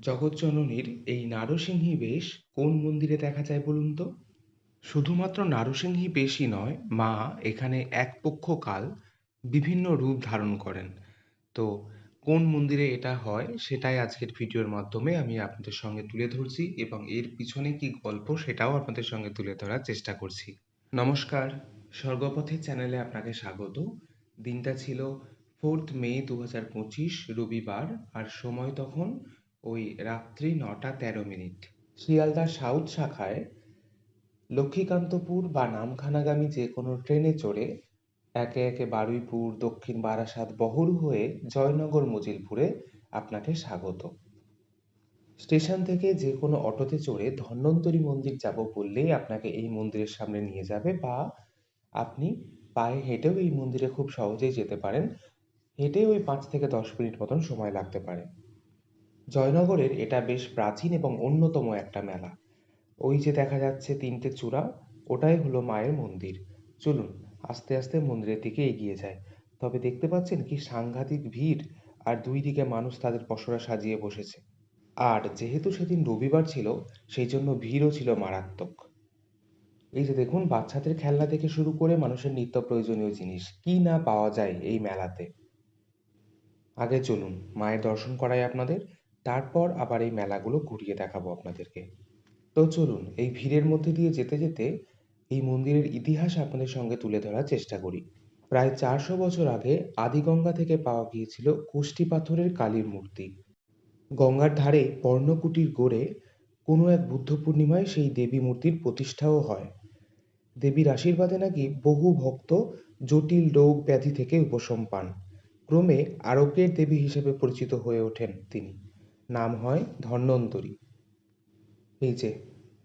জগৎজননীর এই নারসিংহী বেশ কোন মন্দিরে দেখা যায় বলুন তো? শুধুমাত্র নারসিংহী বেশই নয়, মা এখানে এক পক্ষ কাল বিভিন্ন রূপ ধারণ করেন। তো কোন মন্দিরে এটা হয় সেটাই আজকের ভিডিওর মাধ্যমে আমি আপনাদের সঙ্গে তুলে ধরছি এবং এর পিছনে কি গল্প সেটাও আপনাদের সঙ্গে তুলে ধরার চেষ্টা করছি। নমস্কার স্বর্গপথের চ্যানেলে আপনাকে স্বাগত। দিনটা ছিল ফোর্থ মে দু হাজার পঁচিশ রবিবার আর সময় তখন ওই রাত্রি নটা তেরো মিনিট। শিয়ালদা সাউথ শাখায় লক্ষ্মীকান্তপুর বা নামখানাগামী যে কোনো ট্রেনে চড়ে একে একে বারুইপুর, দক্ষিণ বারাসাত বহরু হয়ে জয়নগর, মজিলপুরে আপনাকে স্বাগত। স্টেশন থেকে যে কোনো অটোতে চড়ে ধন্বন্তরী মন্দির যাব বললেই আপনাকে এই মন্দিরের সামনে নিয়ে যাবে বা আপনি পায়ে হেঁটেও এই মন্দিরে খুব সহজেই যেতে পারেন। হেঁটে ওই পাঁচ থেকে দশ মিনিট মতন সময় লাগতে পারে। জয়নগরের এটা বেশ প্রাচীন এবং অন্যতম একটা মেলা। ওই যে দেখা যাচ্ছে তিনটে চূড়া, ওটাই হলো মায়ের মন্দির। চলুন, আস্তে আস্তে মন্দিরের দিকে এগিয়ে যায় তবে দেখতে পাচ্ছেন কি সাংঘাতিক ভিড় আর দুই দিকে মানুষ তাদের পসরা সাজিয়ে বসেছে। আর যেহেতু সেদিন রবিবার ছিল, সেই জন্য ভিড়ও ছিল মারাত্মক। এই যে দেখুন, বাচ্চাদের খেলনা থেকে শুরু করে মানুষের নিত্য প্রয়োজনীয় জিনিস, কি না পাওয়া যায় এই মেলাতে। আগে চলুন, মায়ের দর্শন করাই আপনাদের। তারপর আবার এই মেলাগুলো ঘুরিয়ে দেখাবো আপনাদেরকে। তো চলুন, এই ভিড়ের মধ্যে দিয়ে যেতে যেতে এই মন্দিরের ইতিহাস আপনাদের সঙ্গে তুলে ধরার চেষ্টা করি। প্রায় চারশো বছর আগে আদিগঙ্গা থেকে পাওয়া গিয়েছিল কুষ্টি পাথরের কালীর মূর্তি। গঙ্গার ধারে পর্ণকুটির গড়ে কোনো এক বুদ্ধ পূর্ণিমায় সেই দেবী মূর্তির প্রতিষ্ঠাও হয়। দেবীর আশীর্বাদে নাকি বহু ভক্ত জটিল রোগ ব্যাধি থেকে উপশম পান। ক্রমে আরোগ্যের দেবী হিসেবে পরিচিত হয়ে ওঠেন তিনি। নাম হয় ধন্বন্তরী। এই যে,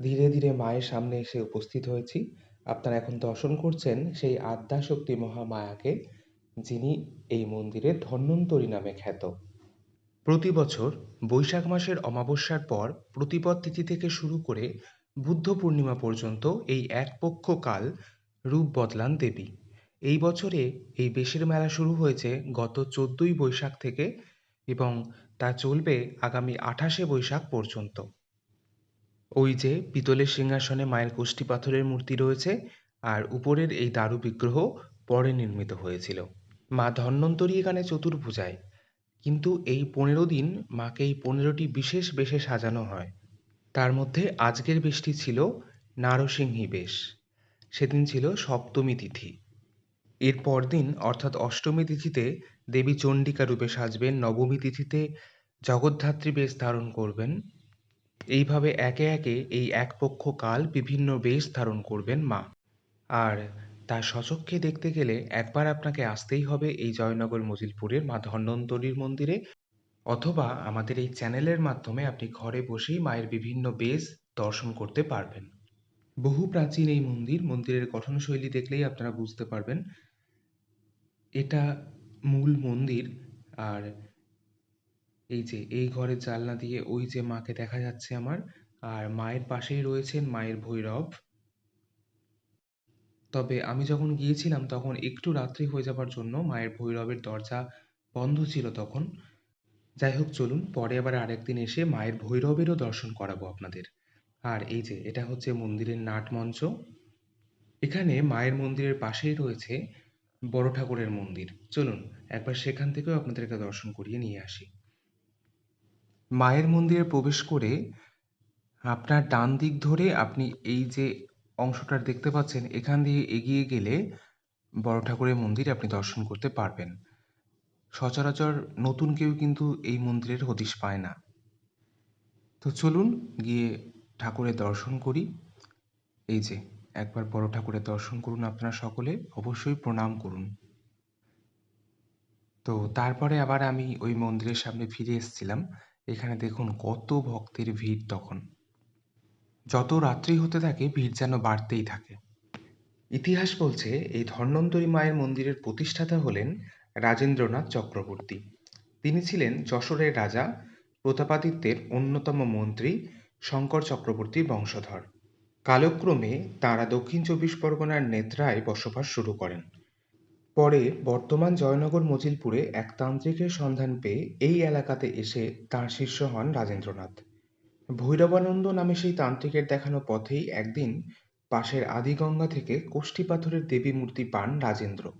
ধীরে ধীরে মায়ের সামনে এসে উপস্থিত হয়েছি। আপনারা এখন দর্শন করছেন সেই আদ্যাশক্তি মহামায়াকে, যিনি এই মন্দিরে ধন্বন্তরী নামে খ্যাত। প্রতি বছর বৈশাখ মাসের অমাবস্যার পর প্রতিপদ তিথি থেকে শুরু করে বুদ্ধ পূর্ণিমা পর্যন্ত এই এক পক্ষ কাল রূপ বদলান দেবী। এই বছরে এই বেশের মেলা শুরু হয়েছে গত চোদ্দই বৈশাখ থেকে এবং তা চলবে আগামী আঠাশে বৈশাখ পর্যন্ত। ওই যে পিতলের সিংহাসনে মায়ের কোষ্ঠী পাথরের মূর্তি রয়েছে আর উপরের এই দারু বিগ্রহ পরে নির্মিত হয়েছিল। মা ধন্বন্তরী এখানে চতুর্ভুজায়। কিন্তু এই পনেরো দিন মাকে এই পনেরোটি বিশেষ বেশে সাজানো হয়। তার মধ্যে আজকের বেশটি ছিল নারসিংহী বেশ। সেদিন ছিল সপ্তমী তিথি। এর পরদিন, অর্থাৎ অষ্টমী তিথিতে, দেবী চণ্ডিকা রূপে সাজবেন, নবমী তিথিতে জগদ্ধাত্রী বেশ ধারণ করবেন। এইভাবে একে একে এই এক পক্ষ কাল বিভিন্ন বেশ ধারণ করবেন মা। আর তার সচক্ষে দেখতে গেলে একবার আপনাকে আসতেই হবে এই জয়নগর মজিলপুরের মা ধন্বন্তরীর মন্দিরে, অথবা আমাদের এই চ্যানেলের মাধ্যমে আপনি ঘরে বসেই মায়ের বিভিন্ন বেশ দর্শন করতে পারবেন। বহু প্রাচীন এই মন্দির, মন্দিরের গঠনশৈলী দেখলেই আপনারা বুঝতে পারবেন এটা মূল মন্দির। আর এই যে, এই ঘরের জানলা দিয়ে ওই যে মাকে দেখা যাচ্ছে আমার। আর মায়ের পাশেই রয়েছেন মায়ের ভৈরব। তবে আমি যখন গিয়েছিলাম, তখন একটু রাত্রি হয়ে যাবার জন্য মায়ের ভৈরবের দরজা বন্ধ ছিল তখন। যাই হোক, চলুন, পরে আবার আরেকদিন এসে মায়ের ভৈরবেরও দর্শন করাবো আপনাদের। আর এই যে, এটা হচ্ছে মন্দিরের নাট মঞ্চ এখানে মায়ের মন্দিরের পাশেই রয়েছে বড় ঠাকুরের মন্দির। চলুন, একবার সেখান থেকেও আপনাদেরকে দর্শন করিয়ে নিয়ে আসি। মায়ের মন্দিরে প্রবেশ করে আপনার ডান দিক ধরে আপনি এই যে অংশটা দেখতে পাচ্ছেন, এখান দিয়ে এগিয়ে গেলে বড় ঠাকুরের মন্দির আপনি দর্শন করতে পারবেন। সচরাচর নতুন কেউ কিন্তু এই মন্দিরের হদিশ পায় না। তো চলুন গিয়ে ঠাকুরের দর্শন করি। এই যে। একবার বড় ঠাকুরের দর্শন করুন আপনারা সকলে, অবশ্যই প্রণাম করুন। তো তারপরে আবার আমি ওই মন্দিরের সামনে ফিরে এসেছিলাম। এখানে দেখুন কত ভক্তের ভিড় তখন। যত রাত্রি হতে থাকে, ভিড় যেন বাড়তেই থাকে। ইতিহাস বলছে, এই ধন্বন্তরী মায়ের মন্দিরের প্রতিষ্ঠাতা হলেন রাজেন্দ্রনাথ চক্রবর্তী। তিনি ছিলেন যশোরের রাজা, প্রতাপাদিত্যের অন্যতম মন্ত্রী, শঙ্কর চক্রবর্তীর বংশধর। কালক্রমে তাঁরা দক্ষিণ চব্বিশ পরগনার নেত্রায় বসবাস শুরু করেন। পরে বর্তমান জয়নগর মজিলপুরে এক তান্ত্রিকের সন্ধান পেয়ে এই এলাকাতে এসে তাঁর শিষ্য হন রাজেন্দ্রনাথ। ভৈরবানন্দ নামে সেই তান্ত্রিকের দেখানো পথেই একদিন পাশের আদিগঙ্গা থেকে কোষ্ঠী পাথরের দেবী মূর্তি পান রাজেন্দ্র।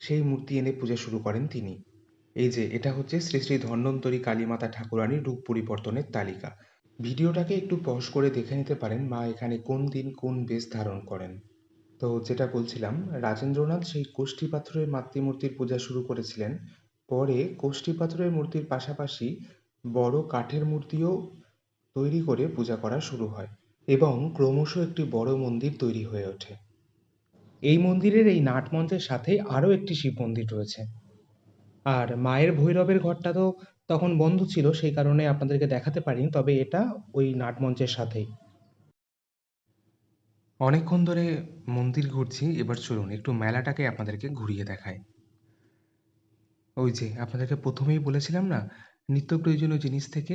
সেই মূর্তি এনে পূজা শুরু করেন তিনি। এই যে, এটা হচ্ছে শ্রী শ্রী ধন্বন্তরী কালীমাতা ঠাকুরানীর রূপ পরিবর্তনের তালিকা। ভিডিওটাকে একটু পজ করে দেখে নিতে পারেন মা এখানে কোন দিন কোন বেশ ধারণ করেন। তো যেটা বলছিলাম, রাজেন্দ্রনাথ সেই কোষ্ঠী পাথরের মাতৃমূর্তির পূজা শুরু করেছিলেন। পরে কোষ্ঠী পাথরের মূর্তির পাশাপাশি বড় কাঠের মূর্তিও তৈরি করে পূজা করা শুরু হয় এবং ক্রমশ একটি বড় মন্দির তৈরি হয়ে ওঠে। এই মন্দিরের এই নাটমঞ্চের সাথে আরও একটি শিব মন্দির রয়েছে। আর মায়ের ভৈরবের ঘরটা তো তখন বন্ধ ছিল, সেই কারণে আপনাদেরকে দেখাতে পারিনি, তবে এটা ওই নাটমঞ্চের সাথেই। অনেকক্ষণ ধরে মন্দির ঘুরছি, এবার চলুন একটু মেলাটাকে আপনাদেরকে ঘুরিয়ে দেখায় ওই যে, আপনাদেরকে প্রথমেই বলেছিলাম না, নিত্য প্রয়োজনীয় জিনিস থেকে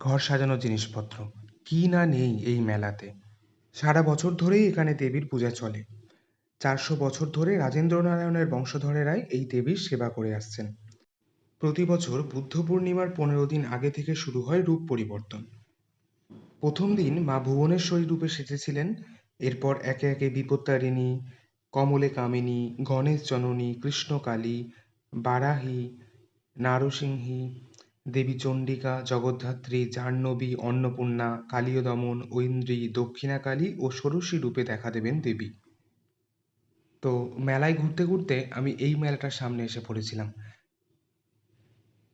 ঘর সাজানোর জিনিসপত্র। কি না নেই এই মেলাতে। সারা বছর ধরেই এখানে দেবীর পূজা চলে। চারশো বছর ধরে রাজেন্দ্র নারায়ণের বংশধরেরাই এই দেবীর সেবা করে আসছেন। প্রতি বছর বুদ্ধ পূর্ণিমার পনেরো দিন আগে থেকে শুরু হয় রূপ পরিবর্তন। প্রথম দিন মা ভুবনেশ্বরী রূপে সেজেছিলেন, এরপর একে একে বিপত্তারিণী কমলে কামিনী গণেশ জননী কৃষ্ণকালী, বারাহী, নারসিংহী, দেবী চণ্ডিকা, জগদ্ধাত্রী, জাহ্নবী, অন্নপূর্ণা কালীয় দমন ঐন্দ্রী, দক্ষিণাকালী ও ষোড়শী রূপে দেখা দেবেন দেবী। তো মেলায় ঘুরতে ঘুরতে আমি এই মেলাটার সামনে এসে পড়েছিলাম।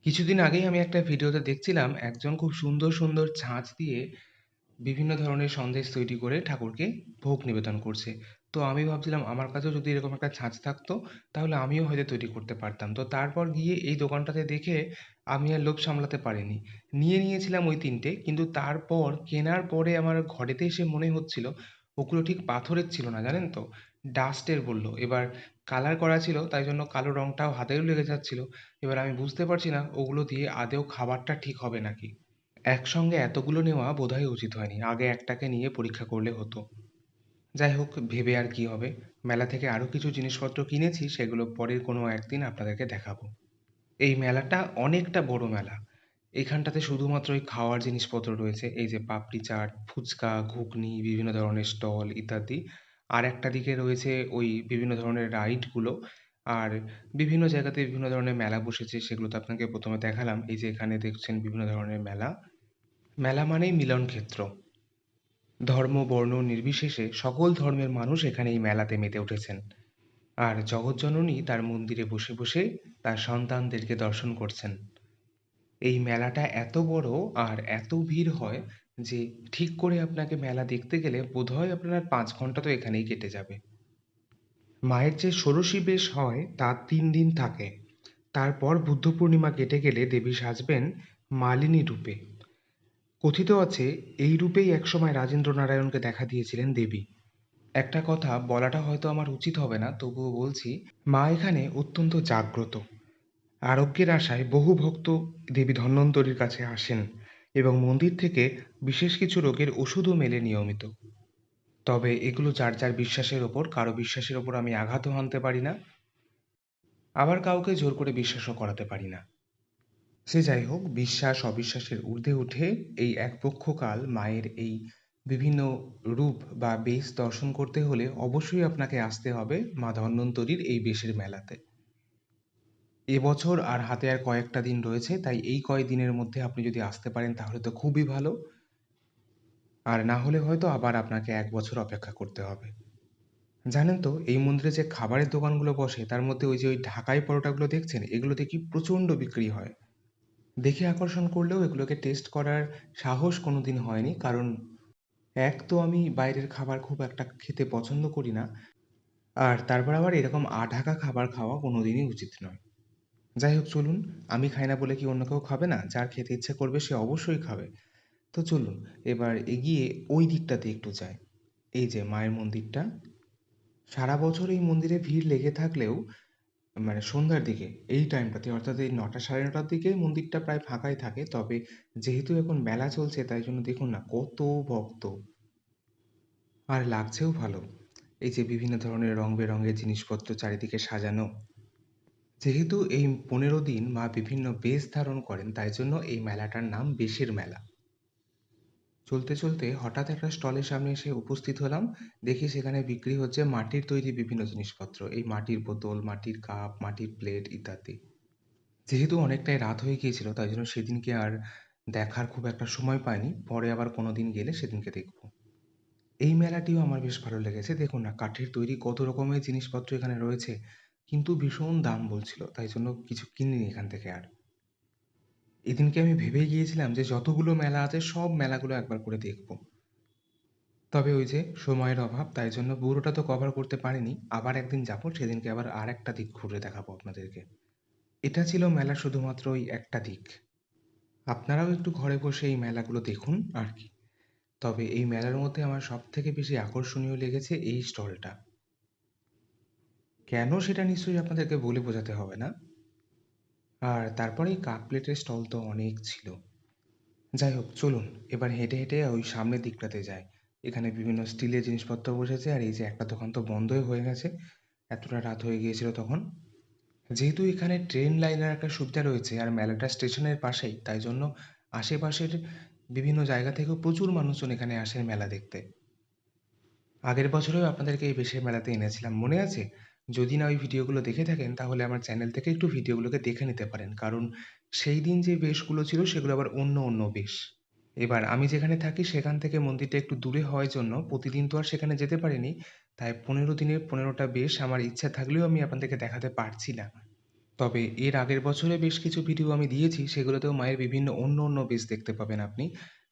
কিছুদিন আগেই আমি একটা ভিডিওতে দেখছিলাম একজন খুব সুন্দর সুন্দর ছাঁচ দিয়ে বিভিন্ন ধরনের সন্দেশ তৈরি করে ঠাকুরকে ভোগ নিবেদন করছে। তো আমি ভাবছিলাম, আমার কাছেও যদি এরকম একটা ছাঁচ থাকতো, তাহলে আমিও হয়তো তৈরি করতে পারতাম। তো তারপর গিয়ে এই দোকানটাতে দেখে আমি আর লোভ সামলাতে পারিনি। নিয়ে নিয়েছিলাম ওই তিনটে, কিন্তু তারপর কেনার পরে আমার ঘরেতে এসে মনে হচ্ছিল, ওগুলো ঠিক পাথরের ছিল না, জানেন তো? ডাস্টের বলল। এবার কালার করা ছিল, তাই জন্য কালো রঙটাও হাতেও লেগে যাচ্ছিল। এবার আমি বুঝতে পারছি না, ওগুলো দিয়ে আদেও খাবারটা ঠিক হবে নাকি। একসঙ্গে এতগুলো নেওয়া বোধহয় উচিত হয়নি, আগে একটাকে নিয়ে পরীক্ষা করলে হতো। যাই হোক, ভেবে আর কি হবে। মেলা থেকে আরও কিছু জিনিসপত্র কিনেছি, সেগুলো পরের কোনো একদিন আপনাদেরকে দেখাবো। এই মেলাটা অনেকটা বড় মেলা। এখানটাতে শুধুমাত্র ওই খাওয়ার জিনিসপত্র রয়েছে, এই যে পাপড়ি চাট, ফুচকা, ঘুগনি, বিভিন্ন ধরনের স্টল ইত্যাদি। আর একটা দিকে রয়েছে ওই বিভিন্ন ধরনের রাইডগুলো। আর বিভিন্ন জায়গাতে বিভিন্ন ধরনের মেলা বসেছে, সেগুলো তো আপনাকে প্রথমে দেখালাম। এই যে এখানে দেখছেন বিভিন্ন ধরনের মেলা। মেলা মানেই মিলন ক্ষেত্র। ধর্ম, বর্ণ নির্বিশেষে সকল ধর্মের মানুষ এখানে এই মেলাতে মেতে উঠেছেন। আর জগৎজননী তার মন্দিরে বসে বসে তার সন্তানদেরকে দর্শন করছেন। এই মেলাটা এত বড় আর এত ভিড় হয় যে ঠিক করে আপনাকে মেলা দেখতে গেলে বোধহয় আপনার পাঁচ ঘণ্টা তো এখানেই কেটে যাবে। মায়ের যে ষোড়শী বেশ হয়, তা তিন দিন থাকে। তারপর বুদ্ধ পূর্ণিমা কেটে গেলে দেবী সাজবেন মালিনী রূপে। কথিত আছে, এই রূপেই একসময় রাজেন্দ্র নারায়ণকে দেখা দিয়েছিলেন দেবী। একটা কথা বলাটা হয়তো আমার উচিত হবে না, তবুও বলছি, মা এখানে অত্যন্ত জাগ্রত। আরোগ্যের আশায় বহু ভক্ত দেবী ধন্বন্তরীর কাছে আসেন। এবং মন্দির থেকে বিশেষ কিছু রোগের ওষুধও মেলে নিয়মিত। তবে এগুলো যার যার বিশ্বাসের ওপর, কারও বিশ্বাসের ওপর আমি আঘাতও হানতে পারি না। আবার কাউকে জোর করে বিশ্বাসও করাতে পারি না। সে যাই হোক, বিশ্বাস, অবিশ্বাসের ঊর্ধ্বে উঠে এই এক পক্ষকাল মায়ের এই বিভিন্ন রূপ বা বেশ দর্শন করতে হলে অবশ্যই আপনাকে আসতে হবে মা ধন্বন্তরীর এই বেশের মেলাতে। এবছর আর হাতে আর কয়েকটা দিন রয়েছে, তাই এই কয়েকদিনের মধ্যে আপনি যদি আসতে পারেন তাহলে তো খুবই ভালো। আর না হলে হয়তো আবার আপনাকে এক বছর অপেক্ষা করতে হবে। জানেন তো, এই মন্দিরে যে খাবারের দোকানগুলো বসে, তার মধ্যে ওই যে ওই ঢাকাই পরোটাগুলো দেখছেন এগুলো দেখি প্রচণ্ড বিক্রি হয়। দেখে আকর্ষণ করলেও এগুলোকে টেস্ট করার সাহস কোনো দিন হয়নি, কারণ এক তো আমি বাইরের খাবার খুব একটা খেতে পছন্দ করি না, আর তারপর আবার এরকম আঢাকা খাবার খাওয়া কোনো দিনই উচিত নয়। যাই হোক চলুন, আমি খাই না বলে কি অন্য কেউ খাবে না? যার খেতে ইচ্ছে করবে, সে অবশ্যই খাবে। তো চলুন, এবার এগিয়ে ওই দিকটাতে একটু যাই। এই যে মায়ের মন্দিরটা। সারা বছর এই মন্দিরে ভিড় লেগে থাকলেও মানে সন্ধ্যার দিকে, এই টাইমটাতে, অর্থাৎ এই নটা সাড়ে নটার দিকে মন্দিরটা প্রায় ফাঁকাই থাকে। তবে যেহেতু এখন মেলা চলছে, তাই জন্য দেখুন না, কত ভক্ত। আর লাগছেও ভালো। এই যে বিভিন্ন ধরনের রং বেরঙের জিনিসপত্র চারিদিকে সাজানো। যেহেতু এই পনেরো দিন মা বিভিন্ন বেশ ধারণ করেন, তাই জন্য এই মেলাটার নাম বেশের মেলা। চলতে চলতে হঠাৎ একটা স্টলের সামনে এসে উপস্থিত হলাম। দেখি সেখানে বিক্রি হচ্ছে মাটির তৈরি বিভিন্ন জিনিসপত্র। এই মাটির বোতল, মাটির কাপ, মাটির প্লেট ইত্যাদি। যেহেতু অনেকটাই রাত হয়ে গিয়েছিল, তাই জন্য সেদিনকে আর দেখার খুব একটা সময় পাইনি। পরে আবার কোনো দিন গেলে সেদিনকে দেখব। এই মেলাটিও আমার বেশ ভালো লেগেছে। দেখুন না, কাঠের তৈরি কত রকমের জিনিসপত্র এখানে রয়েছে। কিন্তু ভীষণ দাম বলছিল, তাই জন্য কিছু কিনিনি এখান থেকে আর। এদিনকে আমি ভেবে গিয়েছিলাম যে যতগুলো মেলা আছে, সব মেলাগুলো একবার করে দেখব। তবে ওই যে সময়ের অভাব, তাই জন্য পুরোটা তো কভার করতে পারিনি। আবার একদিন যাব, সেদিনকে আবার আর একটা দিক ঘুরে দেখাবো আপনাদেরকে। এটা ছিল মেলা শুধুমাত্র ওই একটা দিক। আপনারাও একটু ঘরে বসে এই মেলাগুলো দেখুন আর কি। তবে এই মেলার মধ্যে আমার সব থেকে বেশি আকর্ষণীয় লেগেছে এই স্টলটা। কেন সেটা নিশ্চয়ই আপনাদেরকে বলে বোঝাতে হবে না? আর তারপরে কাপ প্লেটের স্টল তো অনেক ছিল। যাই হোক, চলুন, এবার হেঁটে হেঁটে ওই সামনের দিকটাতে যাই। এখানে বিভিন্ন স্টিলের জিনিসপত্র বসেছে, আর এই যে একটা দোকান তো বন্ধই হয়ে গেছে। এতটা রাত হয়ে গিয়েছিল তখন। যেহেতু এখানে ট্রেন লাইনের একটা সুবিধা রয়েছে, আর মেলাটা স্টেশনের পাশেই, তাই জন্য আশেপাশের বিভিন্ন জায়গা থেকেও প্রচুর মানুষজন এখানে আসেন মেলা দেখতে। আগের বছরেও আপনাদেরকে এই বেশের মেলাতে এনেছিলাম, মনে আছে? যদি না ওই ভিডিওগুলো দেখে থাকেন, তাহলে আমার চ্যানেল থেকে একটু ভিডিওগুলোকে দেখে নিতে পারেন। কারণ সেই দিন যে বেশগুলো ছিল, সেগুলো আবার অন্য অন্য বেশ। এবার আমি যেখানে থাকি, সেখান থেকে মন্দিরটা একটু দূরে হওয়ার জন্য প্রতিদিন তো আর সেখানে যেতে পারিনি। তাই পনেরো দিনের পনেরোটা বেশ আমার ইচ্ছা থাকলেও আমি আপনাদেরকে দেখাতে পারছি না। তবে এর আগের বছরে বেশ কিছু ভিডিও আমি দিয়েছি, সেগুলোতেও মায়ের বিভিন্ন অন্য অন্য বেশ দেখতে পাবেন আপনি।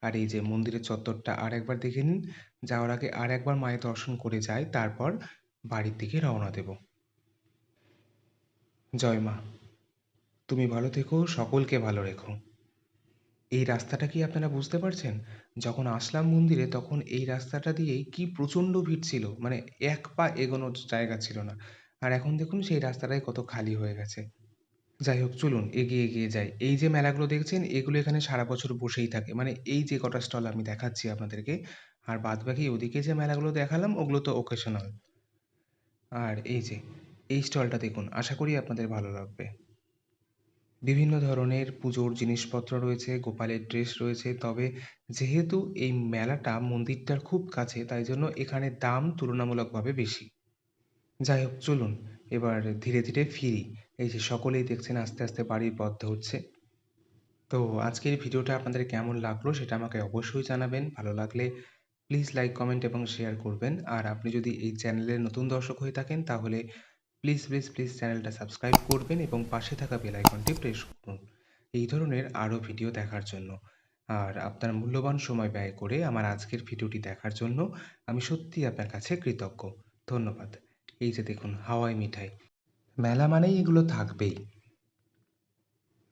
আর এই যে মন্দিরের চত্বরটা আর একবার দেখে নিন। যাওয়ার আগে আর একবার মায়ের দর্শন করে যাই, তারপর বাড়ির দিকে রওনা দেব। জয় মা, তুমি ভালো থেকো, সকলকে ভালো রেখো। এই রাস্তাটা কি আপনারা বুঝতে পারছেন? যখন আসলাম মন্দিরে, তখন এই রাস্তাটা দিয়েই কি প্রচণ্ড ভিড় ছিল। মানে এক পা এগোনোর জায়গা ছিল না। আর এখন দেখুন, সেই রাস্তাটাই কত খালি হয়ে গেছে। যাই হোক, চলুন, এগিয়ে এগিয়ে যাই। এই যে মেলাগুলো দেখছেন, এগুলো এখানে সারা বছর বসেই থাকে। মানে এই যে কটা স্টল আমি দেখাচ্ছি আপনাদেরকে, আর বাদবাকি ওদিকে যে মেলাগুলো দেখালাম, ওগুলো তো ওকেশনাল আর এই যে, এই স্টলটা দেখুন, আশা করি আপনাদের ভালো লাগবে। বিভিন্ন ধরনের পুজোর জিনিসপত্র রয়েছে, গোপালের ড্রেস রয়েছে, তবে যেহেতু এই মেলাটা মন্দিরটার খুব কাছে, তাই জন্য এখানে দাম তুলনামূলকভাবে বেশি। যাই হোক, চলুন, এবার ধীরে ধীরে ফিরি। এই যে, সকলেই দেখছেন, আস্তে আস্তে বাড়ির পথ ধরছে। তো আজকের ভিডিওটা আপনাদের কেমন লাগল, সেটা আমাকে অবশ্যই জানাবেন। ভালো লাগলে প্লিজ লাইক কমেন্ট এবং শেয়ার করবেন। আর আপনি যদি এই চ্যানেলের নতুন দর্শক হয়ে থাকেন, তাহলে প্লিজ প্লিজ প্লিজ চ্যানেলটা সাবস্ক্রাইব করবেন এবং পাশে থাকা বেল আইকনটি প্রেস করুন। এই ধরনের আরও ভিডিও দেখার জন্য। আর আপনার মূল্যবান সময় ব্যয় করে আমার আজকের ভিডিওটি দেখার জন্য আমি সত্যিই আপনার কাছে কৃতজ্ঞ। ধন্যবাদ। এই যে দেখুন হাওয়াই মিঠাই। মেলা মানেই এগুলো থাকবেই।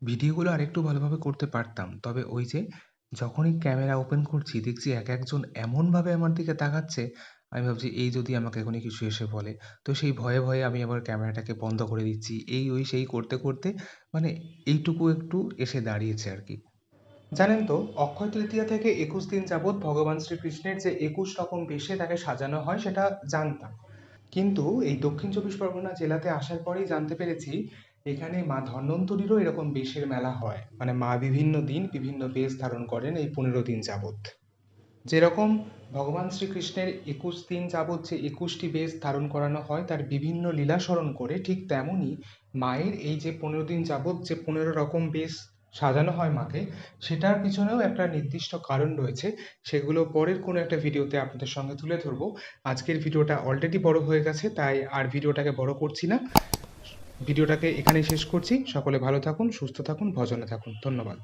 ভিডিওগুলো আরেকটু ভালোভাবে করতে পারতাম, তবে ওই যে যখনই ক্যামেরা ওপেন করছি, দেখছি এক একজন এমনভাবে আমার দিকে তাকাচ্ছে, আমি ভাবছি, এই যদি আমাকে এখনই কিছু এসে বলে। তো সেই ভয়ে ভয়ে আমি আবার ক্যামেরাটাকে বন্ধ করে দিচ্ছি। এই ওই সেই করতে করতে মানে এইটুকু একটু এসে দাঁড়িয়েছে আর কি। জানেন তো, অক্ষয় তৃতীয়া থেকে একুশ দিন যাবৎ ভগবান শ্রীকৃষ্ণের যে একুশ রকম বেশে তাকে সাজানো হয়, সেটা জানতাম। কিন্তু এই দক্ষিণ চব্বিশ পরগনা জেলাতে আসার পরেই জানতে পেরেছি এখানে মা ধন্বন্তরীরও এরকম বেশের মেলা হয়। মানে মা বিভিন্ন দিন বিভিন্ন বেশ ধারণ করেন এই পনেরো দিন যাবৎ। যেরকম ভগবান শ্রীকৃষ্ণের একুশ দিন যাবৎ যে একুশটি বেশ ধারণ করানো হয়, তার বিভিন্ন লীলা স্মরণ করে ঠিক তেমনই মায়ের এই যে পনেরো দিন যাবৎ যে পনেরো রকম বেশ সাজানো হয় মাকে, সেটার পিছনেও একটা নির্দিষ্ট কারণ রয়েছে। সেগুলো পরের কোনো একটা ভিডিওতে আপনাদের সঙ্গে তুলে ধরবো। আজকের ভিডিওটা অলরেডি বড় হয়ে গেছে, তাই আর ভিডিওটাকে বড় করছি না। ভিডিওটাকে এখানেই শেষ করছি। সকলে ভালো থাকুন সুস্থ থাকুন ভজনে থাকুন। ধন্যবাদ।